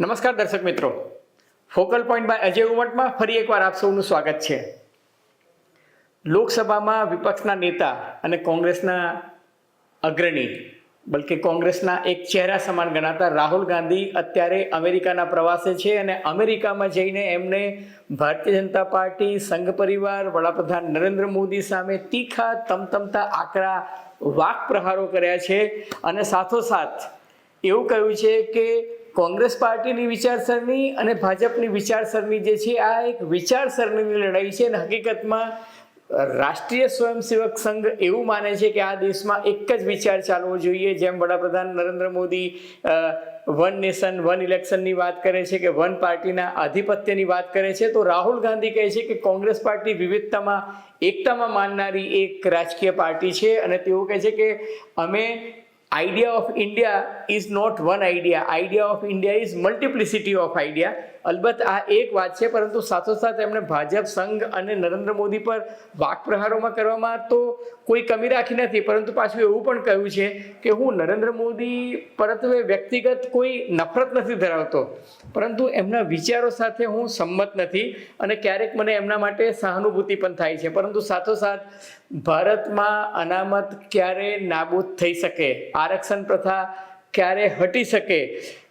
નમસ્કાર દર્શક મિત્રો. ફોકલ પોઈન્ટ બાય અજય ઉમટમાં ફરી એકવાર આપ સૌનું સ્વાગત છે. લોકસભામાં વિપક્ષના નેતા અને કોંગ્રેસના અગ્રણી, બલકે કોંગ્રેસના એક ચહેરા સમાન ગણાતા રાહુલ ગાંધી અત્યારે અમેરિકાના પ્રવાસે છે અને અમેરિકામાં જઈને એમને ભારતીય જનતા પાર્ટી, સંઘ પરિવાર, વડાપ્રધાન નરેન્દ્ર મોદી સામે તીખા, તમતમતા આકરા વાક પ્રહારો કર્યા છે. અને સાથોસાથ એવું કહ્યું છે કે કોંગ્રેસ પાર્ટીની વિચારસરણી અને ભાજપની વિચારસરણી જે છે, આ એક વિચારસરણીની લડાઈ છે અને હકીકતમાં રાષ્ટ્રીય સ્વયંસેવક સંઘ એવું માને છે કે આ દેશમાં એક જ વિચાર ચાલવો જોઈએ. જેમ વડાપ્રધાન Narendra Modi one nation, one ઇલેક્શનની વાત કરે છે કે વન પાર્ટીના આધિપત્યની વાત કરે છે, તો રાહુલ ગાંધી કહે છે કે કોંગ્રેસ પાર્ટી વિવિધતામાં, એકતામાં માનનારી એક રાજકીય પાર્ટી છે અને તેઓ કહે છે કે અમે idea of India is not one idea. Idea of India is multiplicity of idea. અલબત્ત આ એક વાત છે, પરંતુ સાથોસાથ એમણે ભાજપ સંઘ અને નરેન્દ્ર મોદી પર વાક પ્રહારોમાં કરવામાં તો કોઈ કમી રાખી નથી, પરંતુ પાછું એવું પણ કહ્યું છે કે હું નરેન્દ્ર મોદી પરત્વે વ્યક્તિગત કોઈ નફરત નથી ધરાવતો, પરંતુ એમના વિચારો સાથે હું સંમત નથી અને ક્યારેક મને એમના માટે સહાનુભૂતિ પણ થાય છે, પરંતુ સાથોસાથ ભારતમાં અનામત ક્યારે નાબૂદ થઈ શકે, આરક્ષણ પ્રથા ક્યારે હટી શકે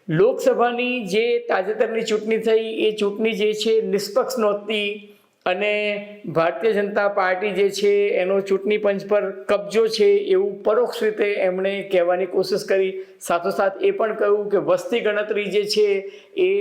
લોકસભાની જે તાજેતરની ચૂંટણી થઈ, એ ચૂંટણી જે છે, નિષ્પક્ષ નહોતી. અને ભારતીય જનતા પાર્ટી જે છે, એનો ચૂંટણી પંચ પર કબજો છે એવું પરોક્ષ રીતે એમણે કહેવાની કોશિશ કરી. સાથોસાથ એ પણ કહ્યું કે વસ્તી ગણતરી જે છે, એ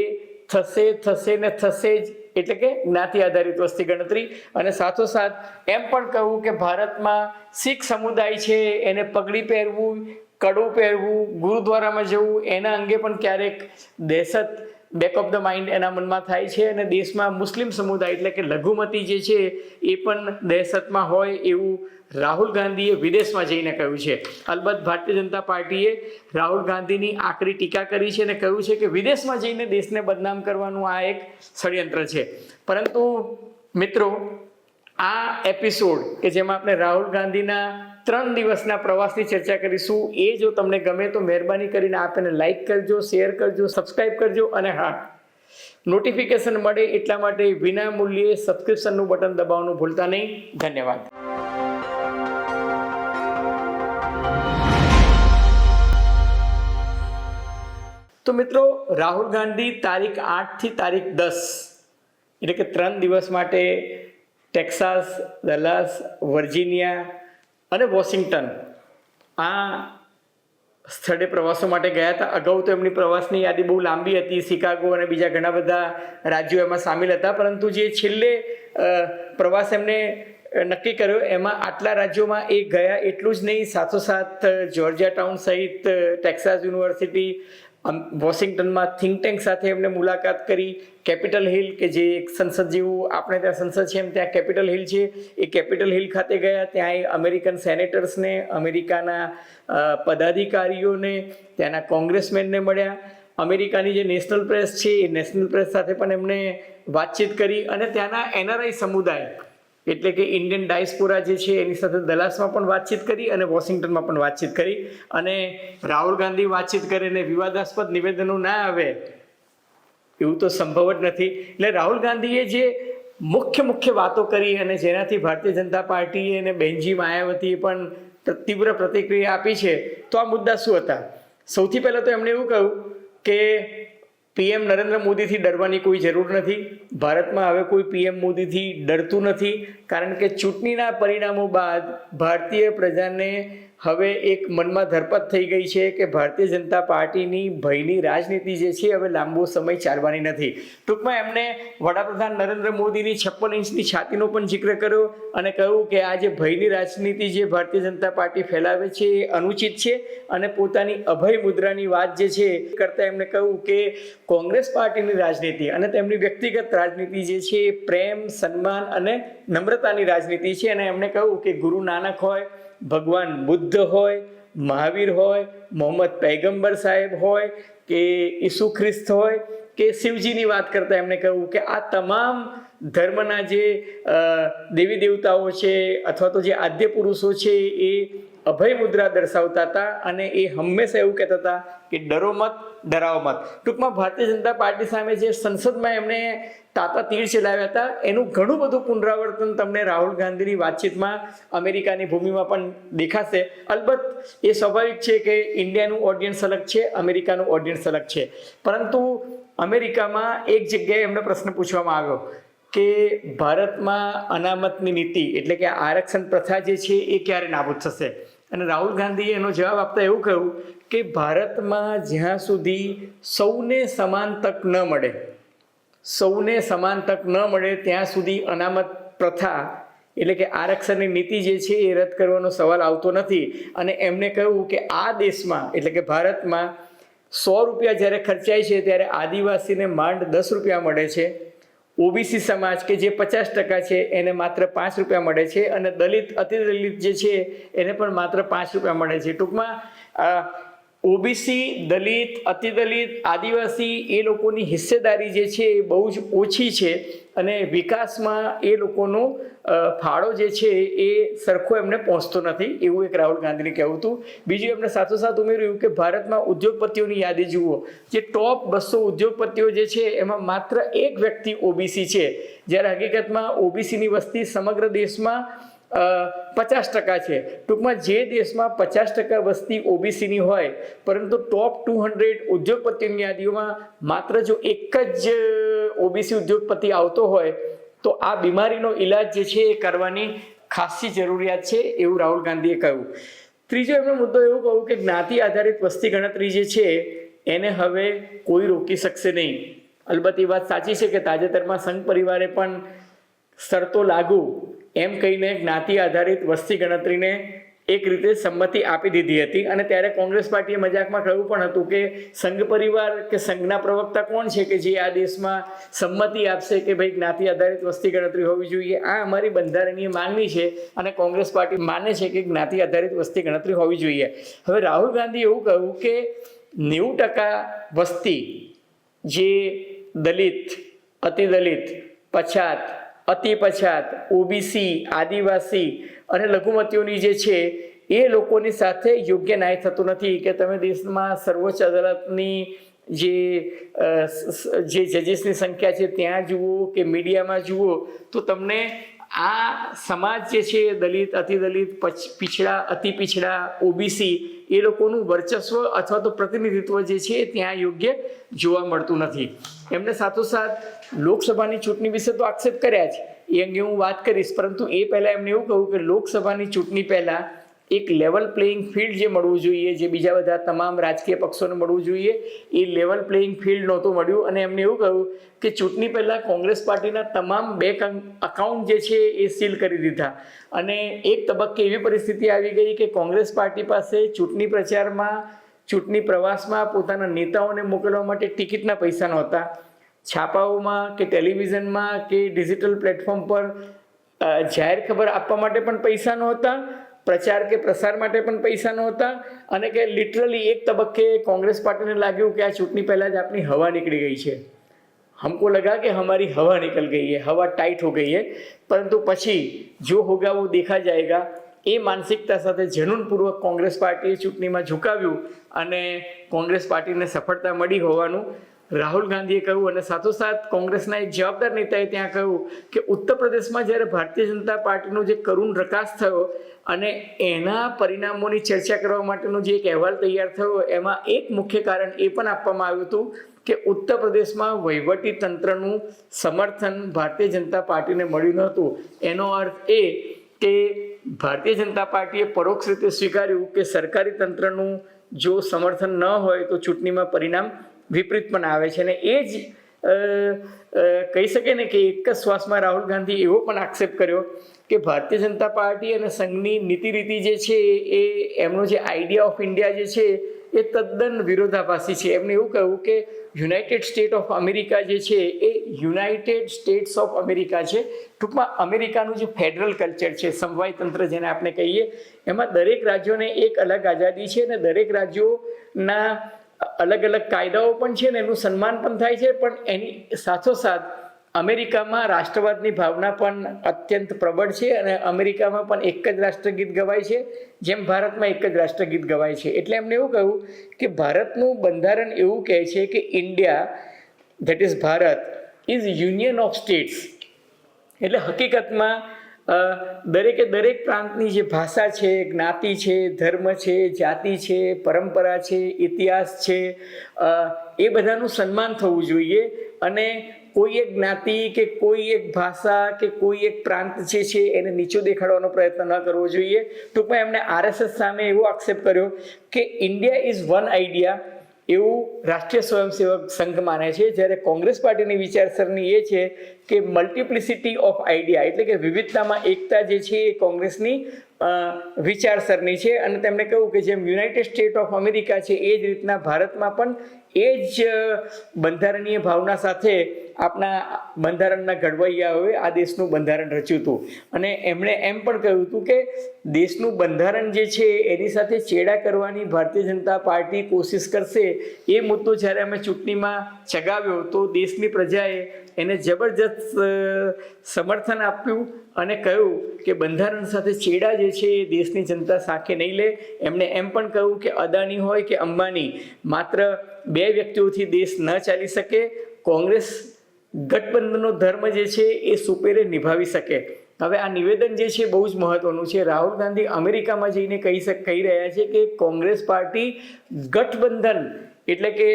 થશે થશે ને થશે જ, એટલે કે જ્ઞાતિ આધારિત વસ્તી ગણતરી. અને સાથોસાથ એમ પણ કહ્યું કે ભારતમાં શીખ સમુદાય છે, એને પગડી પહેરવું કડું પહેરવું, ગુરુદ્વારામાં જવું, એના અંગે પણ ક્યારેક દહેશત બેક ઓફ ધ માઇન્ડ એના મનમાં થાય છે અને દેશમાં મુસ્લિમ સમુદાય એટલે કે લઘુમતી જે છે એ પણ દહેશતમાં હોય એવું રાહુલ ગાંધીએ વિદેશમાં જઈને કહ્યું છે. અલબત્ત ભારતીય જનતા પાર્ટીએ રાહુલ ગાંધીની આકરી ટીકા કરી છે અને કહ્યું છે કે વિદેશમાં જઈને દેશને બદનામ કરવાનું આ એક ષડયંત્ર છે. પરંતુ મિત્રો આ એપિસોડ કે જેમાં આપણે રાહુલ ગાંધીના ત્રણ દિવસના પ્રવાસની ચર્ચા કરીશું, એ જો તમને ગમે તો મહેરબાની કરીને આપ એને લાઈક કરજો શેર કરજો સબસ્ક્રાઈબ કરજો અને હા નોટિફિકેશન મળે એટલા માટે વિના મૂલ્યે સબસ્ક્રિપ્શનનું બટન દબાવવાનું ભૂલતા નહીં. ધન્યવાદ. તો મિત્રો, રાહુલ ગાંધી તારીખ આઠથી તારીખ દસ, એટલે કે ત્રણ દિવસ માટે ટેક્સાસ દલાસ વર્જિનિયા અને વોશિંગ્ટન. આ સ્થળે પ્રવાસો માટે ગયા હતા. અગાઉ તો એમની પ્રવાસની યાદી બહુ લાંબી હતી. શિકાગો અને બીજા ઘણા બધા રાજ્યો એમાં સામેલ હતા. પરંતુ જે છેલ્લે પ્રવાસ એમને નક્કી કર્યો, એમાં આટલા રાજ્યોમાં એ ગયા એટલું જ નહીં. સાથોસાથ જોર્જિયા ટાઉન સહિત ટેક્સાસ યુનિવર્સિટી વોશિંગ્ટનમાં થિંક ટેન્ક સાથે એમને મુલાકાત કરી. કેપિટલ હિલ કે જે એક સંસદ જેવું આપણે ત્યાં સંસદ છે એમ ત્યાં કેપિટલ હિલ છે. એ કેપિટલ હિલ ખાતે ગયા. ત્યાં એ અમેરિકન સેનેટર્સને અમેરિકાના પદાધિકારીઓને, ત્યાંના કોંગ્રેસમેનને મળ્યા. અમેરિકાની જે નેશનલ પ્રેસ છે, એ નેશનલ પ્રેસ સાથે પણ એમણે વાતચીત કરી અને ત્યાંના એનઆરઆઈ સમુદાય એટલે કે ઇન્ડિયન ડાયસ્પોરા જે છે, એની સાથે દલાસમાં પણ વાતચીત કરી અને વોશિંગ્ટનમાં પણ વાતચીત કરી. અને રાહુલ ગાંધી વાતચીત કરે અને વિવાદાસ્પદ નિવેદનો ના આવે, એવું તો સંભવ જ નથી. એટલે રાહુલ ગાંધીએ જે મુખ્ય મુખ્ય વાતો કરી અને જેનાથી ભારતીય જનતા પાર્ટીએ અને બેનજી માયાવતીએ પણ તીવ્ર પ્રતિક્રિયા આપી છે, તો આ મુદ્દા શું હતા? સૌથી પહેલાં તો એમણે એવું કહ્યું કે પીએમ નરેન્દ્ર મોદીથી ડરવાની કોઈ જરૂર નથી. ભારતમાં હવે કોઈ પીએમ મોદીથી ડરતું નથી. કારણ કે ચૂંટણીના પરિણામો બાદ ભારતીય પ્રજાને હવે એક મનમાં ધરપત થઈ ગઈ છે કે ભારતીય જનતા પાર્ટીની ભયની રાજનીતિ જે છે હવે લાંબો સમય ચાલવાની નથી. ટૂંકમાં એમણે વડાપ્રધાન નરેન્દ્ર મોદીની છપ્પન ઇંચની છાતીનો પણ જિક્ર કર્યો અને કહ્યું કે આ જે ભયની રાજનીતિ જે ભારતીય જનતા પાર્ટી ફેલાવે છે એ અનુચિત છે અને પોતાની અભય મુદ્રાની વાત જે છે એ કરતાં એમણે કહ્યું કે કોંગ્રેસ પાર્ટીની રાજનીતિ અને તેમની વ્યક્તિગત રાજનીતિ જે છે એ પ્રેમ, સન્માન અને નમ્રતાની રાજનીતિ છે અને એમણે કહ્યું કે ગુરુ નાનક હોય ભગવાન બુદ્ધ હોય, મહાવીર હોય, મોહમ્મદ પૈગંબર સાહેબ હોય, કે ઈસુ ખ્રિસ્ત હોય, કે શિવજીની વાત કરતા એમણે કહ્યું કે આ તમામ ધર્મના જે દેવી દેવતાઓ છે અથવા તો જે આદ્ય પુરુષો છે એ અભય મુદ્રા દર્શાવતા હતા અને એ હંમેશા એવું કહેતા હતા કે ડરો મત ડરાવો મત. ટૂંકમાં ભારતીય જનતા પાર્ટી સામે જે સંસદમાં એમણે તાતા તીર ચલાવ્યા હતા. એનું ઘણું બધું પુનરાવર્તન તમને રાહુલ ગાંધીની વાતચીતમાં અમેરિકાની ભૂમિમાં પણ દેખાશે. અલબત્ત, એ સ્વાભાવિક છે કે ઇન્ડિયાનું ઓડિયન્સ અલગ છે, અમેરિકાનું ઓડિયન્સ અલગ છે. પરંતુ અમેરિકામાં એક જગ્યાએ એમને પ્રશ્ન પૂછવામાં આવ્યો કે ભારતમાં અનામતની નીતિ એટલે કે આરક્ષણ પ્રથા જે છે એ ક્યારે નાબૂદ થશે? અને રાહુલ ગાંધીએ એનો જવાબ આપતા એવું કહ્યું કે ભારતમાં જ્યાં સુધી સૌને સમાન તક ન મળે સૌને સમાન તક ન મળે ત્યાં સુધી અનામત પ્રથા એટલે કે આરક્ષણની નીતિ જે છે એ રદ કરવાનો સવાલ આવતો નથી. અને એમને કહ્યું કે આ દેશમાં એટલે કે ભારતમાં સો રૂપિયા જ્યારે ખર્ચાય છે ત્યારે આદિવાસીને માંડ દસ રૂપિયા મળે છે. ઓબીસી સમાજ કે જે પચાસ ટકા છે એને માત્ર પાંચ રૂપિયા મળે છે અને દલિત, અતિદલિત જે છે એને પણ માત્ર પાંચ રૂપિયા મળે છે. ટૂંકમાં ઓબીસી, દલિત, અતિદલિત, આદિવાસી એ લોકોની હિસ્સેદારી જે છે એ બહુ જ ઓછી છે અને વિકાસમાં એ લોકોનો ફાળો જે છે એ સરખો એમને પહોંચતો નથી. એવું એક રાહુલ ગાંધીને કહેવું હતું. બીજું એમને સાથોસાથ ઉમેર્યું કે ભારતમાં ઉદ્યોગપતિઓની યાદી જુઓ. જે ટોપ બસો ઉદ્યોગપતિઓ જે છે એમાં માત્ર એક વ્યક્તિ ઓબીસી છે. જ્યારે હકીકતમાં ઓબીસીની વસ્તી સમગ્ર દેશમાં પચાસ ટકા છે. ટૂંકમાં જે દેશમાં પચાસ ટકા વસ્તી ઓબીસીની હોય, પરંતુ ટોપ ટુ હંડ્રેડ ઉદ્યોગપતિઓની યાદીઓમાં માત્ર જો એક જ ઓબીસી ઉદ્યોગપતિ આવતો હોય, તો આ બીમારીનો ઈલાજ જે છે એ કરવાની ખાસી જરૂરિયાત છે એવું રાહુલ ગાંધીએ કહ્યું. ત્રીજો એમનો મુદ્દો એવું કહું કે જ્ઞાતિ આધારિત વસ્તી ગણતરી જે છે, એને હવે કોઈ રોકી શકશે નહીં. અલબત્ત એ વાત સાચી છે કે તાજેતરમાં સંઘ પરિવારે પણ શરતો લાગુ એમ કહીને જ્ઞાતિ આધારિત વસ્તી ગણતરીને એક રીતે સંમતિ આપી દીધી હતી. અને ત્યારે કોંગ્રેસ પાર્ટીએ મજાકમાં કહ્યું પણ હતું કે સંઘ પરિવાર કે સંઘના પ્રવક્તા કોણ છે કે જે આ દેશમાં સંમતિ આપશે કે ભાઈ જ્ઞાતિ આધારિત વસ્તી ગણતરી હોવી જોઈએ? આ અમારી બંધારણીય માંગણી છે અને કોંગ્રેસ પાર્ટી માને છે કે જ્ઞાતિ આધારિત વસ્તી ગણતરી હોવી જોઈએ. હવે રાહુલ ગાંધી એવું કહ્યું કે નેવું ટકા વસ્તી જે દલિત, અતિદલિત, પછાત અતિ પછાત ઓબીસી આદિવાસી અને લઘુમતીઓની જે છે, એ લોકોની સાથે યોગ્ય ન્યાય થતો નથી કે તમે દેશમાં સર્વોચ્ચ અદાલતની જે જજીસની સંખ્યા છે ત્યાં જુઓ કે મીડિયામાં જુઓ, તો તમને આ સમાજ જે છે, દલિત, અતિદલિત, પછ- પીછડા, અતિ પીછડા ઓબીસી એ લોકોનું વર્ચસ્વ અથવા તો પ્રતિનિધિત્વ જે છે, ત્યાં યોગ્ય જોવા મળતું નથી. એમને સાથોસાથ લોકસભાની ચૂંટણી વિશે તો આક્ષેપ કર્યા જ. એ અંગે હું વાત કરીશ, પરંતુ એ પહેલાં એમને એવું કહ્યું કે લોકસભાની ચૂંટણી પહેલાં એક લેવલ પ્લેઇંગ ફિલ્ડ જે મળવું જોઈએ, જે બીજા બધા તમામ રાજકીય પક્ષોને મળવું જોઈએ, એ લેવલ પ્લેઇંગ ફિલ્ડ નહોતું મળ્યું. અને એમને એવું કહ્યું કે ચૂંટણી પહેલાં કોંગ્રેસ પાર્ટીના તમામ બેંક અકાઉન્ટ જે છે એ સીલ કરી દીધા. અને એક તબક્કે એવી પરિસ્થિતિ આવી ગઈ કે કોંગ્રેસ પાર્ટી પાસે ચૂંટણી પ્રચારમાં, ચૂંટણી પ્રવાસમાં પોતાના નેતાઓને મોકલવા માટે ટિકિટના પૈસા નહોતા. છાપાઓમાં કે ટેલિવિઝનમાં કે ડિજિટલ પ્લેટફોર્મ પર જાહેર ખબર આપવા માટે પણ પૈસા નહોતા, પ્રચાર કે પ્રસાર માટે પણ પૈસા નહોતા અને કે લિટરલી એક તબક્કે કોંગ્રેસ પાર્ટીને લાગ્યું કે આ ચૂંટણી પહેલાં જ આપણી હવા નીકળી ગઈ છે. હમકો લગા કે હમારી હવા નીકળ ગઈ હે હવા ટાઈટ હો ગઈ હે પરંતુ પછી જો હોગા વો દેખા જાયગા, એ માનસિકતા સાથે જનૂનપૂર્વક કોંગ્રેસ પાર્ટીએ ચૂંટણીમાં ઝુકાવ્યું અને કોંગ્રેસ પાર્ટીને સફળતા મળી હોવાનું રાહુલ ગાંધીએ કહ્યું અને સાથોસાથ કોંગ્રેસના એક જવાબદાર નેતાએ ત્યાં કહ્યું કે ઉત્તર પ્રદેશમાં જ્યારે ભારતીય જનતા પાર્ટીનો જે કરુણ પ્રકાશ થયો અને એના પરિણામોની ચર્ચા કરવા માટેનો જે એક અહેવાલ તૈયાર થયો, એમાં એક મુખ્ય કારણ એ પણ આપવામાં આવ્યું હતું કે ઉત્તર પ્રદેશમાં વહીવટી તંત્રનું સમર્થન ભારતીય જનતા પાર્ટીને મળ્યું નહોતું. એનો અર્થ એ કે ભારતીય જનતા પાર્ટીએ પરોક્ષ રીતે સ્વીકાર્યું કે સરકારી તંત્રનું જો સમર્થન ન હોય તો ચૂંટણીમાં પરિણામ વિપરીત પણ આવે છે. અને એ જ કહી શકે ને કે એક જ શ્વાસમાં રાહુલ ગાંધી એવો પણ આક્ષેપ કર્યો કે ભારતીય જનતા પાર્ટી અને સંઘની નીતિ રીતિ જે છે એ, એમનો જે આઈડિયા ઓફ ઇન્ડિયા જે છે એ તદ્દન વિરોધાભાસી છે. એમને એવું કહ્યું કે યુનાઇટેડ સ્ટેટ ઓફ અમેરિકા જે છે એ યુનાઇટેડ સ્ટેટ્સ ઓફ અમેરિકા છે. ટૂંકમાં અમેરિકાનું જે ફેડરલ કલ્ચર છે સમવાય તંત્ર જેને આપણે કહીએ, એમાં દરેક રાજ્યોને એક અલગ આઝાદી છે અને દરેક રાજ્યોના અલગ અલગ કાયદાઓ પણ છે ને એનું સન્માન પણ થાય છે, પણ એની સાથોસાથ અમેરિકામાં રાષ્ટ્રવાદની ભાવના પણ અત્યંત પ્રબળ છે અને અમેરિકામાં પણ એક જ રાષ્ટ્રગીત ગવાય છે, જેમ ભારતમાં એક જ રાષ્ટ્રગીત ગવાય છે. એટલે એમને એવું કહ્યું કે ભારતનું બંધારણ એવું કહે છે કે India, that is Bharat, is union of states. એટલે હકીકતમાં દરેકે દરેક પ્રાંતની જે ભાષા છે, જ્ઞાતિ છે, ધર્મ છે, જાતિ છે, પરંપરા છે, ઇતિહાસ છે એ બધાનું સન્માન થવું જોઈએ. અને કોઈ એક જ્ઞાતિ કે કોઈ એક ભાષા કે કોઈ એક પ્રાંત જે છે એને નીચો દેખાડવાનો પ્રયત્ન ન કરવો જોઈએ. ટૂંકમાં એમણે આરએસએસ સામે એવો આક્ષેપ કર્યો કે ઇન્ડિયા ઇઝ વન આઈડિયા એવું રાષ્ટ્રીય સ્વયંસેવક સંઘ માને છે. જ્યારે કોંગ્રેસ પાર્ટીની વિચારસરણી એ છે કે મલ્ટિપ્લિસિટી ઓફ આઈડિયા એટલે કે વિવિધતામાં એકતા જે છે એ કોંગ્રેસની વિચારસરણી છે. અને તેમણે કહ્યું કે જેમ યુનાઇટેડ સ્ટેટ ઓફ અમેરિકા છે એ જ રીતના ભારતમાં પણ એ જ બંધારણીય ભાવના સાથે આપણા બંધારણના ઘડવૈયાઓએ આ દેશનું બંધારણ રચ્યું હતું. અને એમણે એમ પણ કહ્યું હતું કે દેશનું બંધારણ જે છે એની સાથે ચેડા કરવાની ભારતીય જનતા પાર્ટી કોશિશ કરશે એ મુદ્દો જ્યારે અમે ચૂંટણીમાં ચગાવ્યો તો દેશની પ્રજાએ એને જબરજસ્ત સમર્થન આપ્યું અને કહ્યું કે બંધારણ સાથે ચેડા જે છે એ દેશની જનતા સાંખે નહીં લે. એમણે એમ પણ કહ્યું કે અદાણી હોય કે અંબાણી, માત્ર બે વ્યક્તિઓથી દેશ ન ચાલી શકે. કોંગ્રેસ ગઠબંધનનો ધર્મ જે છે એ સુપેરે નિભાવી શકે. હવે આ નિવેદન જે છે બહુ જ મહત્વનું છે. રાહુલ ગાંધી અમેરિકામાં જઈને કહી શક, કહી રહ્યા છે કે કોંગ્રેસ પાર્ટી ગઠબંધન એટલે કે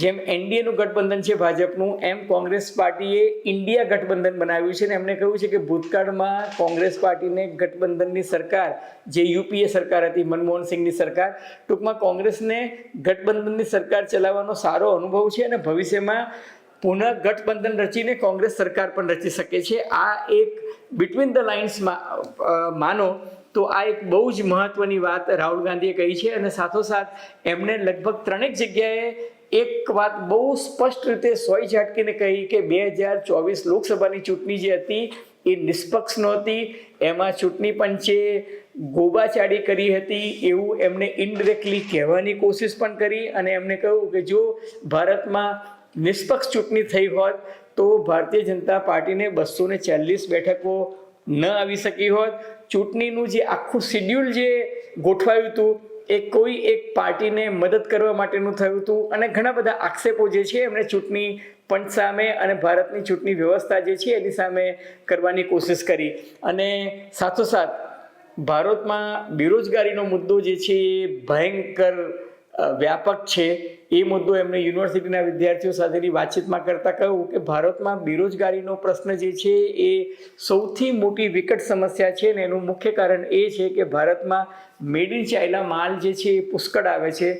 જેમ એનડીએનું ગઠબંધન છે ભાજપનું, એમ કોંગ્રેસ પાર્ટીએ ઇન્ડિયા ગઠબંધન બનાવ્યું છે અને એમણે કહ્યું છે કે ભૂતકાળમાં કોંગ્રેસ પાર્ટીને ગઠબંધનની સરકાર, જે યુપીએ સરકાર હતી, મનમોહન સિંહની સરકાર, ટૂંકમાં કોંગ્રેસને ગઠબંધનની સરકાર ચલાવવાનો સારો અનુભવ છે અને ભવિષ્યમાં પુનઃ ગઠબંધન રચીને કોંગ્રેસ સરકાર પણ રચી શકે છે. આ એક બિટવીન ધ લાઇન્સમાં માનો તો આ એક બહુ જ મહત્વની વાત રાહુલ ગાંધીએ કહી છે અને સાથોસાથ એમણે લગભગ ત્રણેક જગ્યાએ એક વાત બહુ સ્પષ્ટ રીતે સોય ઝાટકીને કહી કે બે હજાર ચોવીસ લોકસભાની ચૂંટણી જે હતી એ નિષ્પક્ષ નહોતી. એમાં ચૂંટણી પંચે ગોબાચાડી કરી હતી એવું એમણે ઇનડિરેક્ટલી કહેવાની કોશિશ પણ કરી અને એમણે કહ્યું કે જો ભારતમાં નિષ્પક્ષ ચૂંટણી થઈ હોત તો ભારતીય જનતા પાર્ટીને બસો ને ચાલીસ બેઠકો ન આવી શકી હોત. ચૂંટણીનું જે આખું શિડ્યુલ જે ગોઠવાયું હતું, એ કોઈ એક પાર્ટીને મદદ કરવા માટેનું થયું હતું. અને ઘણા બધા આક્ષેપો જે છે એમણે ચૂંટણી પંચ સામે અને ભારતની ચૂંટણી વ્યવસ્થા જે છે, એની સામે કરવાની કોશિશ કરી. અને સાથોસાથ, ભારતમાં બેરોજગારીનો મુદ્દો જે છે, એ ભયંકર વ્યાપક છે. એ મુદ્દો એમણે યુનિવર્સિટીના વિદ્યાર્થીઓ સાથેની વાતચીતમાં કરતાં કહ્યું કે ભારતમાં બેરોજગારીનો પ્રશ્ન જે છે એ સૌથી મોટી વિકટ સમસ્યા છે ને એનું મુખ્ય કારણ એ છે કે ભારતમાં મેડ ઇન ચાઇના માલ જે છે એ પુષ્કળ આવે છે.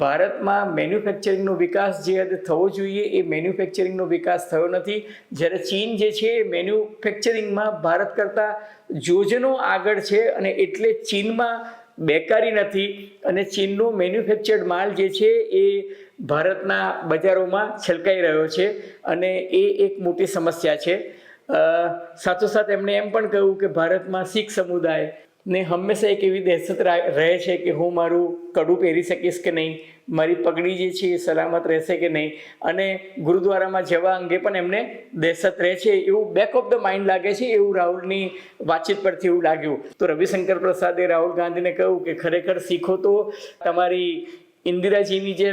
ભારતમાં મેન્યુફેક્ચરિંગનો વિકાસ જે હદે થવો જોઈએ એ મેન્યુફેક્ચરિંગનો વિકાસ થયો નથી. જ્યારે ચીન જે છે એ મેન્યુફેક્ચરિંગમાં ભારત કરતાં જોજનો આગળ છે અને એટલે ચીનમાં બેકારી નથી અને ચીનનો મેન્યુફેક્ચર્ડ માલ જે છે એ ભારતના બજારોમાં છલકાઈ રહ્યો છે અને એ એક મોટી સમસ્યા છે. સાથોસાથ એમણે એમ પણ કહ્યું કે ભારતમાં શીખ સમુદાય ને હંમેશા એક એવી દહેશત રહે છે કે હું મારું કડું પહેરી શકીશ કે નહીં, મારી પગડી જે છે એ સલામત રહેશે કે નહીં? અને ગુરુદ્વારામાં જવા અંગે પણ એમને દહેશત રહે છે એવું બેક ઓફ ધ માઇન્ડ લાગે છે એવું રાહુલની વાતચીત પરથી એવું લાગ્યું. તો રવિશંકર પ્રસાદે રાહુલ ગાંધીને કહ્યું કે ખરેખર શીખો તો તમારી ઇન્દિરાજીની જે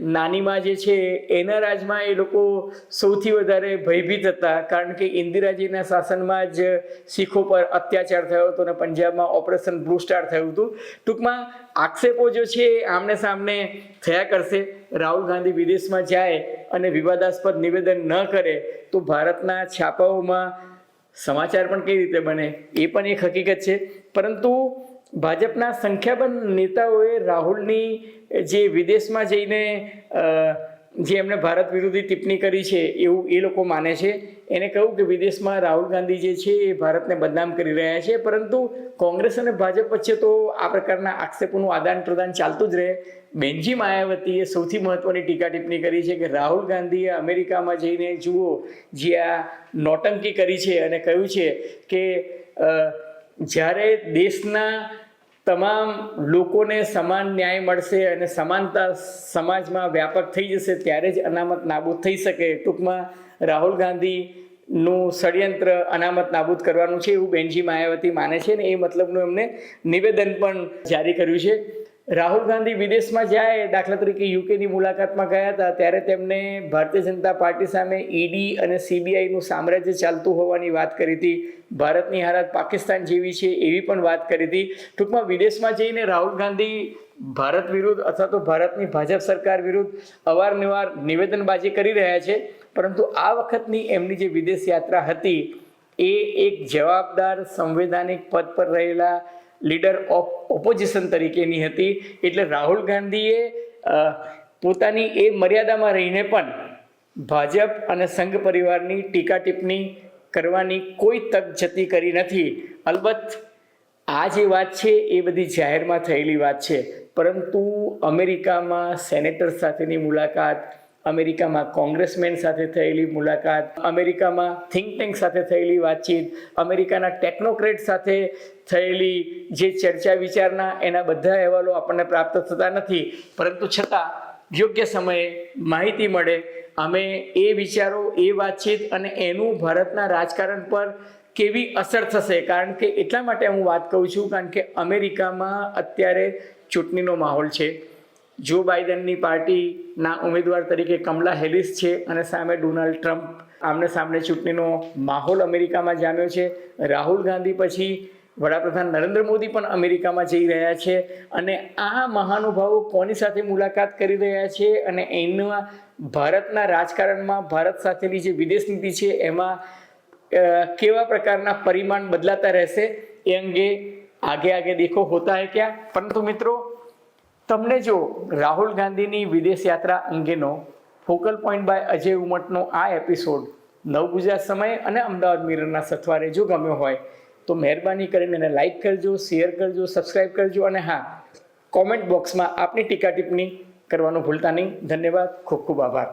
નાનીમાં જે છે, એના રાજમાં એ લોકો સૌથી વધારે ભયભીત હતા. કારણ કે ઇન્દિરાજીના શાસનમાં જ શીખો પર અત્યાચાર થયો હતો અને પંજાબમાં ઓપરેશન બ્લુ સ્ટાર થયું હતું. ટૂંકમાં આક્ષેપો જો છે આમને સામને થયા કરશે. રાહુલ ગાંધી વિદેશમાં જાય અને વિવાદાસ્પદ નિવેદન ન કરે, તો ભારતના છાપાઓમાં સમાચાર પણ કઈ રીતે બને, એ પણ એક હકીકત છે. પરંતુ ભાજપના સંખ્યાબંધ નેતાઓએ રાહુલની જે વિદેશમાં જઈને જે એમણે ભારત વિરોધી ટિપ્પણી કરી છે, એવું એ લોકો માને છે. એને કહ્યું કે વિદેશમાં રાહુલ ગાંધી જે છે, એ ભારતને બદનામ કરી રહ્યા છે, પરંતુ કોંગ્રેસ અને ભાજપ વચ્ચે તો આ પ્રકારના આક્ષેપોનું આદાન પ્રદાન ચાલતું જ રહે. બેનજી માયાવતીએ સૌથી મહત્વની ટીકા ટિપ્પણી કરી છે કે રાહુલ ગાંધીએ અમેરિકામાં જઈને જુઓ, જે આ નોટંકી કરી છે અને કહ્યું છે કે જ્યારે દેશના તમામ લોકોને સમાન ન્યાય મળશે અને સમાનતા સમાજમાં વ્યાપક થઈ જશે, ત્યારે જ અનામત નાબૂદ થઈ શકે. ટૂંકમાં રાહુલ ગાંધીનું ષડયંત્ર અનામત નાબૂદ કરવાનું છે એવું બેનજી માયાવતી માને છે ને, એ મતલબનું એમને નિવેદન પણ જારી કર્યું છે. રાહુલ ગાંધી વિદેશમાં જાય, દાખલા તરીકે યુકેની મુલાકાતમાં ગયા હતા, ત્યારે તેમણે ભારતીય જનતા પાર્ટી સામે ઈડી અને સીબીઆઈનું સામ્રાજ્ય ચાલતું હોવાની વાત કરી હતી. ભારતની હાલત પાકિસ્તાન જેવી છે એવી પણ વાત કરી હતી. ટૂંકમાં વિદેશમાં જઈને રાહુલ ગાંધી ભારત વિરુદ્ધ અથવા તો ભારતની ભાજપ સરકાર વિરુદ્ધ અવારનવાર નિવેદનબાજી કરી રહ્યા છે. પરંતુ આ વખતની એમની જે વિદેશ યાત્રા હતી, એ એક જવાબદાર સંવૈધાનિક પદ પર રહેલા લીડર ઓફ ઓપોઝિશન તરીકેની હતી. એટલે રાહુલ ગાંધીએ પોતાની એ મર્યાદામાં રહીને પણ ભાજપ અને સંઘ પરિવારની ટીકા ટિપ્પણી કરવાની કોઈ તક જતી કરી નથી. અલબત્ત, આ જે વાત છે એ બધી જાહેરમાં થયેલી વાત છે. પરંતુ અમેરિકામાં સેનેટર સાથેની મુલાકાત અમેરિકામાં કોંગ્રેસમેન સાથે થયેલી મુલાકાત, અમેરિકામાં થિંક ટેન્ક સાથે થયેલી વાતચીત, અમેરિકાના ટેકનોક્રેટ સાથે થયેલી જે ચર્ચા વિચારના એના બધા અહેવાલો આપણને પ્રાપ્ત થતા નથી. પરંતુ છતાં, યોગ્ય સમયે માહિતી મળે. અમે એ વિચારો, એ વાતચીત અને એનું ભારતના રાજકારણ પર કેવી અસર થશે? કારણ કે એટલા માટે હું વાત કહું છું, કારણ કે અમેરિકામાં અત્યારે ચૂંટણીનો માહોલ છે. જો બાઇડનની પાર્ટીના ઉમેદવાર તરીકે કમલા હેરિસ છે અને સામે ડોનાલ્ડ ટ્રમ્પ, આમને સામને ચૂંટણીનો માહોલ અમેરિકામાં જામ્યો છે. રાહુલ ગાંધી પછી વડાપ્રધાન નરેન્દ્ર મોદી પણ અમેરિકામાં જઈ રહ્યા છે અને આ મહાનુભાવો કોની સાથે મુલાકાત કરી રહ્યા છે અને એના ભારતના રાજકારણમાં ભારત સાથેની જે વિદેશ નીતિ છે એમાં કેવા પ્રકારના પરિમાણ બદલાતા રહેશે એ અંગે આગે આગે દેખો હોતા હે ક્યાં? પરંતુ મિત્રો તમને જો રાહુલ ગાંધીની વિદેશ યાત્રા અંગેનો ફોકલ પોઈન્ટ બાય અજય ઉમટનો આ એપિસોડ નવ ગુજરાત સમય અને અમદાવાદ મિરરના સથવારે જો ગમ્યો હોય, તો મહેરબાની કરીને એને લાઈક કરજો, શેર કરજો સબસ્ક્રાઈબ કરજો અને હા, કોમેન્ટ બોક્સમાં આપની ટીકા ટિપ્પણી કરવાનું ભૂલતા નહીં. ધન્યવાદ, ખૂબ ખૂબ આભાર.